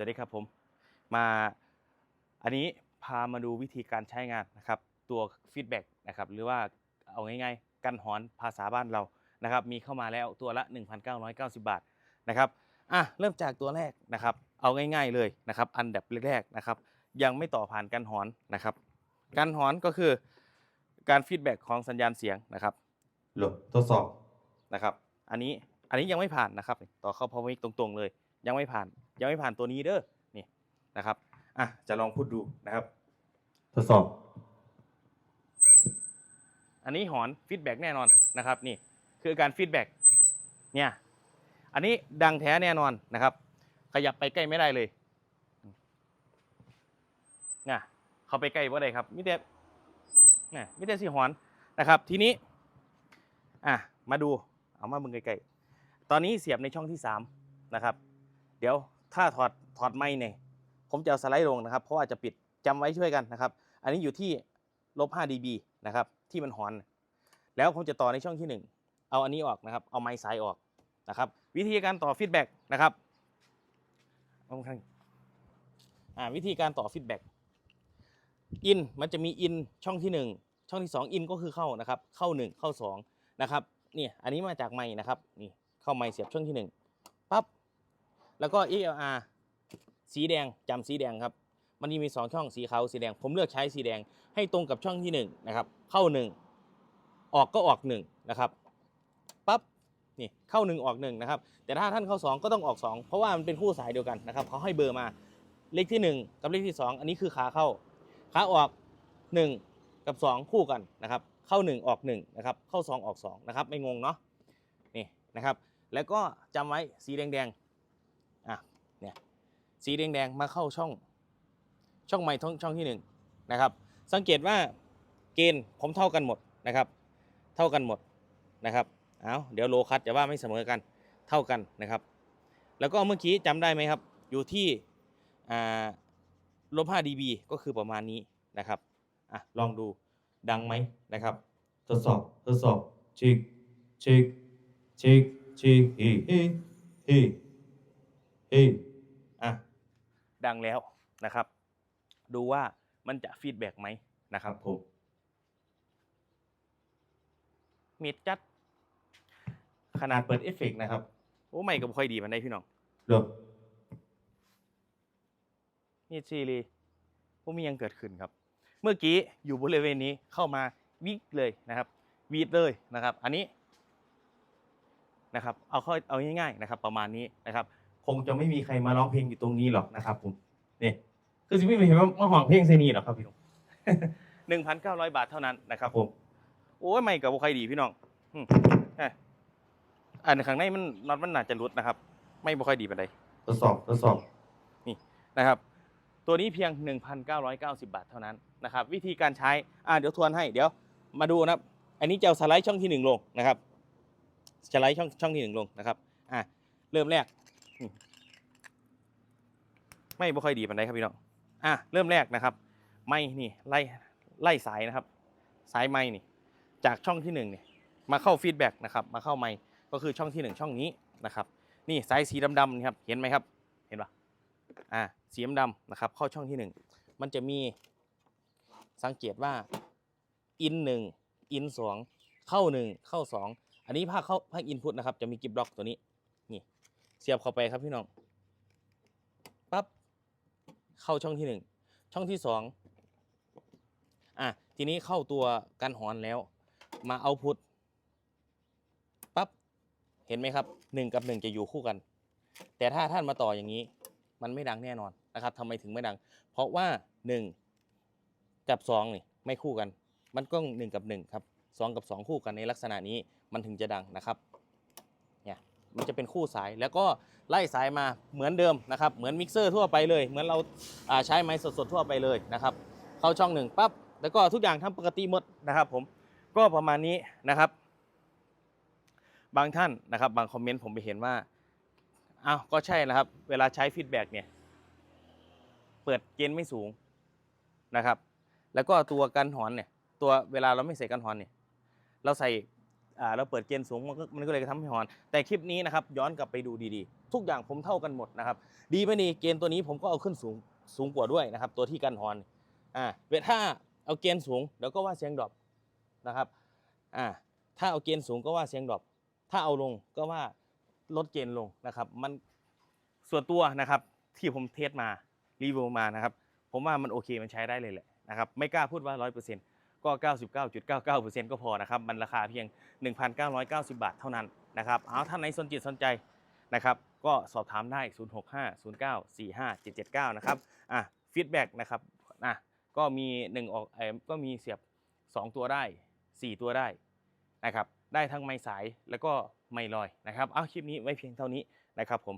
วัสดีครับผมมาอันนี้พามาดูวิธีการใช้งานนะครับ ตัวฟีดแบ็กนะครับหรือว่าเอาง่ายๆ กันหอนภาษาบ้านเรานะครับ มีเข้ามาแล้วตัวละ 1,990 บาทนะครับอะเริ่มจากตัวแรกนะครับ เอาง่าย ๆเลยนะครับ อันดับแรกๆนะครับ ยังไม่ต่อผ่านกันหอนนะครับ กันหอนก็คือการฟีดแบ็กของสัญญาณเสียงนะครับโหลดทดสอบนะครับ อันนี้อันนี้ยังไม่ผ่านนะครับ ต่อเข้า power mic ตรงๆเลย ยังไม่ผ่าน ยังไม่ผ่านตัวนี้เด้อนี่นะครับอะจะลองพูดดูนะครับ ทดสอบ อันนี้หอนฟีดแบ็กแน่นอนนะครับ นี่คือการฟีดแบ็กเนี่ยอันนี้ดังแท้แน่นอนนะครับ ขยับไปใกล้ไม่ได้เลยเนี่ยเขาไปใกล้ว่าได้ครับมิเตเนี่ยมิเตสีหอนนะครับ ทีนี้อะมาดูเอามาเบิ่งไกลๆตอนนี้เสียบในช่องที่3นะครับ เดี๋ยวถ้าถอดถอดไม้เนี่ยผมจะเอาสไลด์ลงนะครับ เพราะว่าจะปิดจำไว้ช่วยกันนะครับ อันนี้อยู่ที่ลบ5 dB นะครับที่มันหอน แล้วผมจะต่อในช่องที่ 1 เอาอันนี้ออกนะครับ เอาไม้สายออกนะครับ วิธีการต่อฟีดแบ็กนะครับเอาข้างอ่าวิธีการต่อฟีดแบ็กอินมันจะมีอินช่องที่ 1 ช่องที่ 2 อินก็คือเข้านะครับ เข้า 1 เข้า 2 นะครับเนี่ยอันนี้มาจากไม้นะครับนี่เข้าไม้เสียบช่องที่ 1ปั๊บ แล้วก็ ELR สีแดงจำสีแดงครับ มันจะมี 2 ช่องสีขาวสีแดง ผมเลือกใช้สีแดงให้ตรงกับช่องที่1นะครับ เข้า 1 ออกก็ออก1นะครับปั๊บนี่เข้า 1 ออก1นะครับ แต่ถ้าท่านเข้า 2 ก็ต้องออก 2 เพราะว่ามันเป็นคู่สายเดียวกันนะครับเขาให้เบอร์มาเลขที่ 1 กับเลขที่ 2 อันนี้คือขาเข้า ขาออก 1 กับ 2 คู่กันนะครับ เข้า 1 ออก1นะครับ เข้า 2 ออก2นะครับ ไม่งงเนาะ นี่นะครับ แล้วก็จำไว้สีแดงๆ อะเนี่ยสีแดงๆมาเข้าช่องช่องไม้ช่องช่องที่1นะครับสังเกตว่าเกณฑ์ผมเท่ากันหมดนะครับ เท่ากันหมดนะครับเอาเดี๋ยวโลคัสจะว่าไม่เสมอกันเท่ากันนะครับ แล้วก็เมื่อกี้จำได้ไหมครับ อยู่ที่อ่าลบ5 dB ก็คือประมาณนี้นะครับอะลองดูดังไหมนะครับ ทดสอบทดสอบชิกชิกชิกชิกเฮ้เฮ้ เฮ้เฮ้อะดังแล้วนะครับ ดูว่ามันจะฟีดแบ็กไหมนะครับผมมีดจัด ขนาดเปิดเอฟเฟกต์นะครับ โอ้ไม่ก็บ่ค่อยดีมันได้พี่น้องโหลดนี่ซีรีว่ามียังเกิดขึ้นครับ เมื่อกี้อยู่บริเวณนี้เข้ามาวิกเลยนะครับ วีดเลยนะครับ อันนี้นะครับ เอาเข้าเอาง่ายๆนะครับ ประมาณนี้นะครับ คงจะไม่มีใครมาร้องเพลงอยู่ตรงนี้หรอกนะครับ ผมนี่คือจะไม่มีใครมามาห่องเพลงเซนีหรอกครับพี่น้องหนึ่งพันเก้าร้อยบาทเท่านั้นนะครับผมโอ้ยไม่กับบุใครดีพี่น้องอืมเอ้ยอันข้างในมันน็อตมันน่าจะรุดนะครับ ไม่บุค่อยดีปานใดทดสอบทดสอบนะครับ ตัวนี้เพียง 1,990 บาทเท่านั้นนะครับ วิธีการใช้อ่าเดี๋ยวทวนให้เดี๋ยวมาดูนะครับ อันนี้จะเอาสไลด์ช่องที่ 1 ลงนะครับสไลด์ช่องช่องที่ 1 ลงนะครับอ่าเริ่มแรกอืม ไม่บ่ค่อยดีปานใดครับพี่น้องอะเริ่มแรกนะครับ ไม่นี่ไล่ไล่สายนะครับ สายไม่นี่ จากช่องที่1เนี่ยมาเข้าฟีดแบ็กนะครับ มาเข้าไม่ก็คือช่องที่ 1 ช่องนี้นะครับ นี่สายสีดำๆนี่ครับ เห็นไหมครับ เห็นปะอ่าสีดำๆนะครับ เข้าช่องที่หนึ่งมันจะมีสังเกตว่าอินหนึ่งอินสองเข้าหนึ่งเข้าสองอันนี้ภาคเข้าภาคอินพุตนะครับ จะมีกิบล็อกตัวนี้ นี่ เสียบเข้าไปครับพี่น้องปั๊บเข้าช่องที่หนึ่งช่องที่สองอะทีนี้เข้าตัวกันหอนแล้ว มาเอาพุทปั๊บเห็นไหมครับหนึ่งกับหนึ่งจะอยู่คู่กัน แต่ถ้าท่านมาต่ออย่างนี้ มันไม่ดังแน่นอนนะครับทำไมถึงไม่ดัง เพราะว่า1กับ2นี่ไม่คู่กัน มันก็1กับ1ครับ2กับ2คู่กันในลักษณะนี้มันถึงจะดังนะครับ มันจะเป็นคู่สาย แล้วก็ไล่สายมาเหมือนเดิมนะครับเหมือนมิกเซอร์ทั่วไปเลย เหมือนเราใช้ไม้สดๆทั่วไปเลยนะครับเข้าช่องหนึ่งปั๊บแล้วก็ทุกอย่างทำปกติหมดนะครับ ผมก็ประมาณนี้นะครับ บางท่านนะครับบางคอมเมนต์ผมไปเห็นว่าอ้าวก็ใช่นะครับ เวลาใช้ฟีดแบ็กเนี่ยเปิดเกณฑ์ไม่สูงนะครับ แล้วก็ตัวกันหอนเนี่ยตัวเวลาเราไม่ใส่กันหอนเนี่ยเราใส่ เราเปิดเกณฑ์สูงมันก็มันก็เลยทำให้หอน แต่คลิปนี้นะครับย้อนกลับไปดูดีๆ ทุกอย่างผมเท่ากันหมดนะครับ ดีไหมนี่เกณฑ์ตัวนี้ผมก็เอาขึ้นสูงสูงกว่าด้วยนะครับ ตัวที่กันฮอนอ่าเวทถ้าเอาเกณฑ์สูงเดี๋ยวก็ว่าเสียงดรอปนะครับอ่าถ้าเอาเกณฑ์สูงก็ว่าเสียงดรอปถ้าเอาลงก็ว่าลดเกณฑ์ลงนะครับ มันส่วนตัวนะครับที่ผมเทสมารีวิวมานะครับ ผมว่ามันโอเคมันใช้ได้เลยแหละนะครับ ไม่กล้าพูดว่าร้อยเปอร์เซ็น ก็ 99.99%ก็พอนะครับ มันราคาเพียง 1,990 บาทเท่านั้นนะครับเอาท่านไหนสนจิตสนใจนะครับ ก็สอบถามได้ 0650945779 นะครับ อะฟีดแบ็กนะครับอะก็มี 1 ออกเอ่อก็มีเสียบ 2 ตัวได้ 4 ตัวได้นะครับ ได้ทั้งไม้สายแล้วก็ไม้ลอยนะครับ เอาคลิปนี้ไว้เพียงเท่านี้นะครับผม